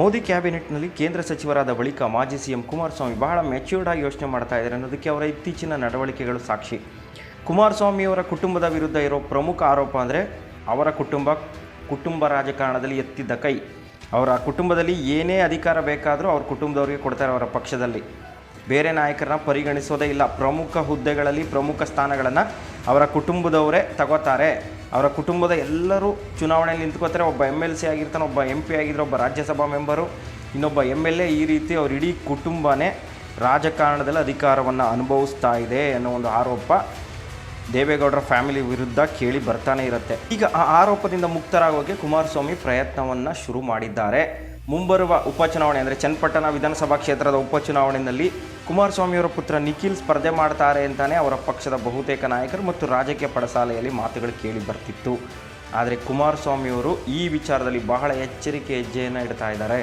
ಮೋದಿ ಕ್ಯಾಬಿನೆಟ್ನಲ್ಲಿ ಕೇಂದ್ರ ಸಚಿವರಾದ ಬಳಿಕ ಮಾಜಿ ಸಿಎಂ ಕುಮಾರಸ್ವಾಮಿ ಬಹಳ ಮೆಚ್ಯೂರ್ಡ್ ಆಗಿ ಯೋಚನೆ ಮಾಡ್ತಾ ಇದ್ದಾರೆ ಅನ್ನೋದಕ್ಕೆ ಅವರ ಇತ್ತೀಚಿನ ನಡವಳಿಕೆಗಳು ಸಾಕ್ಷಿ. ಕುಮಾರಸ್ವಾಮಿಯವರ ಕುಟುಂಬದ ವಿರುದ್ಧ ಇರೋ ಪ್ರಮುಖ ಆರೋಪ ಅಂದರೆ ಅವರ ಕುಟುಂಬ ಕುಟುಂಬ ರಾಜಕಾರಣದಲ್ಲಿ ಎತ್ತಿದ್ದ ಕೈ. ಅವರ ಕುಟುಂಬದಲ್ಲಿ ಏನೇ ಅಧಿಕಾರ ಬೇಕಾದರೂ ಅವ್ರ ಕುಟುಂಬದವರಿಗೆ ಕೊಡ್ತಾರೆ ಅವರ ಪಕ್ಷದಲ್ಲಿ. ಬೇರೆ ನಾಯಕರನ್ನ ಪರಿಗಣಿಸೋದೇ ಇಲ್ಲ. ಪ್ರಮುಖ ಹುದ್ದೆಗಳಲ್ಲಿ ಪ್ರಮುಖ ಸ್ಥಾನಗಳನ್ನು ಅವರ ಕುಟುಂಬದವರೇ ತಗೋತಾರೆ. ಅವರ ಕುಟುಂಬದ ಎಲ್ಲರೂ ಚುನಾವಣೆಯಲ್ಲಿ ನಿಂತ್ಕೋತಾರೆ. ಒಬ್ಬ ಎಂ ಎಲ್ ಸಿ ಆಗಿರ್ತಾನೆ, ಒಬ್ಬ ಎಂ ಪಿ ಆಗಿದ್ರೆ ಒಬ್ಬ ರಾಜ್ಯಸಭಾ ಮೆಂಬರು, ಇನ್ನೊಬ್ಬ ಎಂ ಎಲ್ ಎ ಈ ರೀತಿ ಅವ್ರ ಇಡೀ ಕುಟುಂಬನೇ ರಾಜಕಾರಣದಲ್ಲಿ ಅಧಿಕಾರವನ್ನು ಅನುಭವಿಸ್ತಾ ಇದೆ ಅನ್ನೋ ಒಂದು ಆರೋಪ ದೇವೇಗೌಡರ ಫ್ಯಾಮಿಲಿ ವಿರುದ್ಧ ಕೇಳಿ ಬರ್ತಾನೆ ಇರುತ್ತೆ. ಈಗ ಆ ಆರೋಪದಿಂದ ಮುಕ್ತರಾಗೋಕೆ ಕುಮಾರಸ್ವಾಮಿ ಪ್ರಯತ್ನವನ್ನು ಶುರು ಮಾಡಿದ್ದಾರೆ. ಮುಂಬರುವ ಉಪಚುನಾವಣೆ ಅಂದರೆ ಚನ್ನಪಟ್ಟಣ ವಿಧಾನಸಭಾ ಕ್ಷೇತ್ರದ ಉಪಚುನಾವಣೆಯಲ್ಲಿ ಕುಮಾರಸ್ವಾಮಿಯವರ ಪುತ್ರ ನಿಖಿಲ್ ಸ್ಪರ್ಧೆ ಮಾಡ್ತಾರೆ ಅಂತಾನೆ ಅವರ ಪಕ್ಷದ ಬಹುತೇಕ ನಾಯಕರು ಮತ್ತು ರಾಜಕೀಯ ಪಡಸಾಲೆಯಲ್ಲಿ ಮಾತುಗಳು ಕೇಳಿ ಬರ್ತಿತ್ತು. ಆದರೆ ಕುಮಾರಸ್ವಾಮಿಯವರು ಈ ವಿಚಾರದಲ್ಲಿ ಬಹಳ ಎಚ್ಚರಿಕೆ ಹೆಜ್ಜೆಯನ್ನು ಇಡ್ತಾ ಇದ್ದಾರೆ.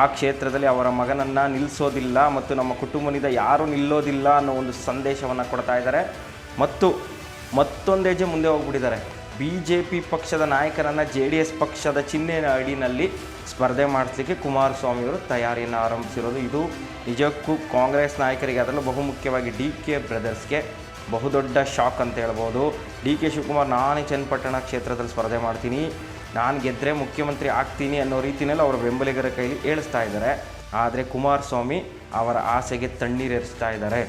ಆ ಕ್ಷೇತ್ರದಲ್ಲಿ ಅವರ ಮಗನನ್ನು ನಿಲ್ಲಿಸೋದಿಲ್ಲ ಮತ್ತು ನಮ್ಮ ಕುಟುಂಬದಿಂದ ಯಾರೂ ನಿಲ್ಲೋದಿಲ್ಲ ಅನ್ನೋ ಒಂದು ಸಂದೇಶವನ್ನು ಕೊಡ್ತಾ ಇದ್ದಾರೆ. ಮತ್ತು ಮತ್ತೊಂದು ಹೆಜ್ಜೆ ಮುಂದೆ ಹೋಗ್ಬಿಟ್ಟಿದ್ದಾರೆ. ಬಿ ಜೆ ಪಿ ಪಕ್ಷದ ನಾಯಕರನ್ನು ಜೆ ಡಿ ಎಸ್ ಪಕ್ಷದ ಚಿಹ್ನೆ ಅಡಿನಲ್ಲಿ ಸ್ಪರ್ಧೆ ಮಾಡಿಸ್ಲಿಕ್ಕೆ ಕುಮಾರಸ್ವಾಮಿಯವರು ತಯಾರಿಯನ್ನು ಆರಂಭಿಸಿರೋದು ಇದು. ನಿಜಕ್ಕೂ ಕಾಂಗ್ರೆಸ್ ನಾಯಕರಿಗೆ ಅದರಲ್ಲೂ ಬಹುಮುಖ್ಯವಾಗಿ ಡಿ ಕೆ ಬ್ರದರ್ಸ್ಗೆ ಬಹುದೊಡ್ಡ ಶಾಕ್ ಅಂತ ಹೇಳ್ಬೋದು. ಡಿ ಕೆ ಶಿವಕುಮಾರ್ ನಾನೇ ಚನ್ನಪಟ್ಟಣ ಕ್ಷೇತ್ರದಲ್ಲಿ ಸ್ಪರ್ಧೆ ಮಾಡ್ತೀನಿ. ನಾನು ಗೆದ್ದರೆ ಮುಖ್ಯಮಂತ್ರಿ ಆಗ್ತೀನಿ ಅನ್ನೋ ರೀತಿಯಲ್ಲಿ ಅವರ ಬೆಂಬಲಿಗರ ಕೈಲಿ ಹೇಳಿಸ್ತಾ ಇದ್ದಾರೆ. ಆದರೆ ಕುಮಾರಸ್ವಾಮಿ ಅವರ ಆಸೆಗೆ ತಣ್ಣೀರೇರಿಸ್ತಾ ಇದ್ದಾರೆ.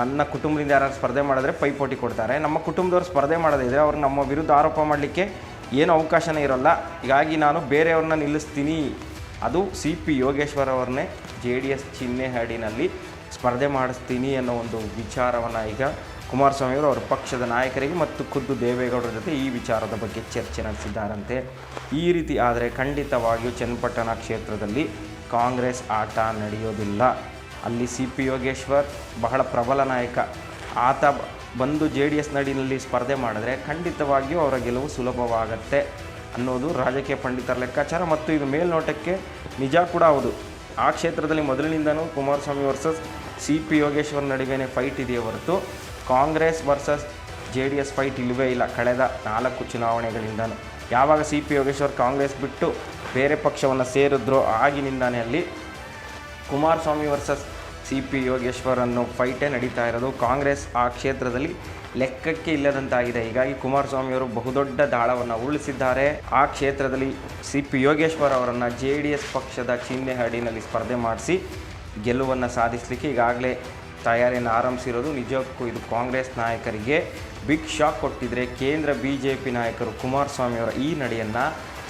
ನನ್ನ ಕುಟುಂಬದಿಂದ ಯಾರು ಸ್ಪರ್ಧೆ ಮಾಡಿದ್ರೆ ಪೈಪೋಟಿ ಕೊಡ್ತಾರೆ. ನಮ್ಮ ಕುಟುಂಬದವ್ರು ಸ್ಪರ್ಧೆ ಮಾಡೋದಿದ್ರೆ ಅವ್ರು ನಮ್ಮ ವಿರುದ್ಧ ಆರೋಪ ಮಾಡಲಿಕ್ಕೆ ಏನು ಅವಕಾಶನೇ ಇರೋಲ್ಲ. ಹೀಗಾಗಿ ನಾನು ಬೇರೆಯವ್ರನ್ನ ನಿಲ್ಲಿಸ್ತೀನಿ. ಅದು ಸಿ ಪಿ ಯೋಗೇಶ್ವರ್ ಅವ್ರನ್ನೇ ಜೆ ಡಿ ಎಸ್ ಚಿಹ್ನೆ ಹಾಡಿನಲ್ಲಿ ಸ್ಪರ್ಧೆ ಮಾಡಿಸ್ತೀನಿ ಅನ್ನೋ ಒಂದು ವಿಚಾರವನ್ನು ಈಗ ಕುಮಾರಸ್ವಾಮಿಯವರು ಅವರ ಪಕ್ಷದ ನಾಯಕರಿಗೆ ಮತ್ತು ಖುದ್ದು ದೇವೇಗೌಡರ ಜೊತೆ ಈ ವಿಚಾರದ ಬಗ್ಗೆ ಚರ್ಚೆ ನಡೆಸಿದ್ದಾರಂತೆ. ಈ ರೀತಿ ಆದರೆ ಖಂಡಿತವಾಗಿಯೂ ಚನ್ನಪಟ್ಟಣ ಕ್ಷೇತ್ರದಲ್ಲಿ ಕಾಂಗ್ರೆಸ್ ಆಟ ನಡೆಯೋದಿಲ್ಲ. ಅಲ್ಲಿ ಸಿ ಪಿ ಯೋಗೇಶ್ವರ್, ಬಹಳ ಪ್ರಬಲ ನಾಯಕ. ಆತ ಬಂದು ಜೆ ಡಿ ಎಸ್ ನಡಿನಲ್ಲಿ ಸ್ಪರ್ಧೆ ಮಾಡಿದ್ರೆ ಖಂಡಿತವಾಗಿಯೂ ಅವರ ಗೆಲುವು ಸುಲಭವಾಗತ್ತೆ ಅನ್ನೋದು ರಾಜಕೀಯ ಪಂಡಿತರ ಲೆಕ್ಕಾಚಾರ ಮತ್ತು ಇದು ಮೇಲ್ನೋಟಕ್ಕೆ ನಿಜ ಕೂಡ ಹೌದು. ಆ ಕ್ಷೇತ್ರದಲ್ಲಿ ಮೊದಲಿನಿಂದನೂ Kumaraswamy versus C P Yogeshwar ನಡುವೆನೇ fight ಇದೆಯೇ ಹೊರತು Congress versus J D S fight ಇಲ್ಲವೇ ಇಲ್ಲ. ಕಳೆದ ನಾಲ್ಕು ಚುನಾವಣೆಗಳಿಂದನೂ. ಯಾವಾಗ ಸಿ ಪಿ ಯೋಗೇಶ್ವರ್ ಕಾಂಗ್ರೆಸ್ ಬಿಟ್ಟು ಬೇರೆ ಪಕ್ಷವನ್ನು ಸೇರಿದ್ರೋ ಆಗಿನಿಂದಾನೇ ಅಲ್ಲಿ Kumaraswamy versus C P Yogeshwar ಅನ್ನೋ ಫೈಟೇ ನಡೀತಾ ಇರೋದು ಕಾಂಗ್ರೆಸ್ ಆ ಕ್ಷೇತ್ರದಲ್ಲಿ ಲೆಕ್ಕಕ್ಕೆ ಇಲ್ಲದಂತಾಗಿದೆ. ಹೀಗಾಗಿ ಕುಮಾರಸ್ವಾಮಿಯವರು ಬಹುದೊಡ್ಡ ದಾಳವನ್ನು ಉರುಳಿಸಿದ್ದಾರೆ. ಆ ಕ್ಷೇತ್ರದಲ್ಲಿ ಸಿ ಪಿ ಯೋಗೇಶ್ವರ್ ಅವರನ್ನು ಜೆ ಡಿ ಎಸ್ ಪಕ್ಷದ ಚಿಹ್ನೆ ಹಡಿನಲ್ಲಿ ಸ್ಪರ್ಧೆ ಮಾಡಿಸಿ ಗೆಲುವನ್ನು ಸಾಧಿಸಲಿಕ್ಕೆ ಈಗಾಗಲೇ ತಯಾರಿಯನ್ನು ಆರಂಭಿಸಿರೋದು ನಿಜಕ್ಕೂ ಇದು ಕಾಂಗ್ರೆಸ್ ನಾಯಕರಿಗೆ ಬಿಗ್ ಶಾಕ್ ಕೊಟ್ಟಿದ್ರೆ ಕೇಂದ್ರ ಬಿ ಜೆ ಪಿ ನಾಯಕರು ಕುಮಾರಸ್ವಾಮಿಯವರ ಈ ನಡೆಯನ್ನು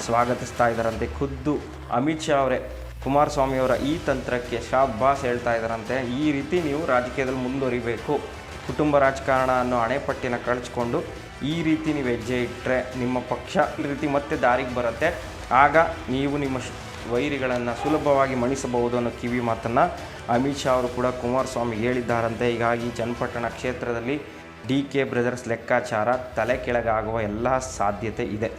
ಸ್ವಾಗತಿಸ್ತಾ ಇದ್ದಾರಂತೆ. ಖುದ್ದು ಅಮಿತ್ ಶಾ ಅವರೇ ಕುಮಾರಸ್ವಾಮಿಯವರ ಈ ತಂತ್ರಕ್ಕೆ ಶಾಬಾಸ್ ಹೇಳ್ತಾ ಇದ್ದಾರಂತೆ. ಈ ರೀತಿ ನೀವು ರಾಜಕೀಯದಲ್ಲಿ ಮುಂದುವರಿಬೇಕು. ಕುಟುಂಬ ರಾಜಕಾರಣ ಅನ್ನೋ ಹಣೆಪಟ್ಟಿನ ಕಳಿಸ್ಕೊಂಡು ಈ ರೀತಿ ನೀವು ಹೆಜ್ಜೆ ಇಟ್ಟರೆ ನಿಮ್ಮ ಪಕ್ಷ ಈ ರೀತಿ ಮತ್ತೆ ದಾರಿಗೆ ಬರುತ್ತೆ. ಆಗ ನೀವು ನಿಮ್ಮ ವೈರಿಗಳನ್ನು ಸುಲಭವಾಗಿ ಮಣಿಸಬಹುದು ಅನ್ನೋ ಕಿವಿ ಮಾತನ್ನು ಅಮಿತ್ ಶಾ ಅವರು ಕೂಡ ಕುಮಾರಸ್ವಾಮಿ ಹೇಳಿದ್ದಾರಂತೆ. ಹೀಗಾಗಿ ಚನ್ನಪಟ್ಟಣ ಕ್ಷೇತ್ರದಲ್ಲಿ ಡಿ ಕೆ ಬ್ರದರ್ಸ್ ಲೆಕ್ಕಾಚಾರ ತಲೆ ಕೆಳಗಾಗುವ ಎಲ್ಲ ಸಾಧ್ಯತೆ ಇದೆ.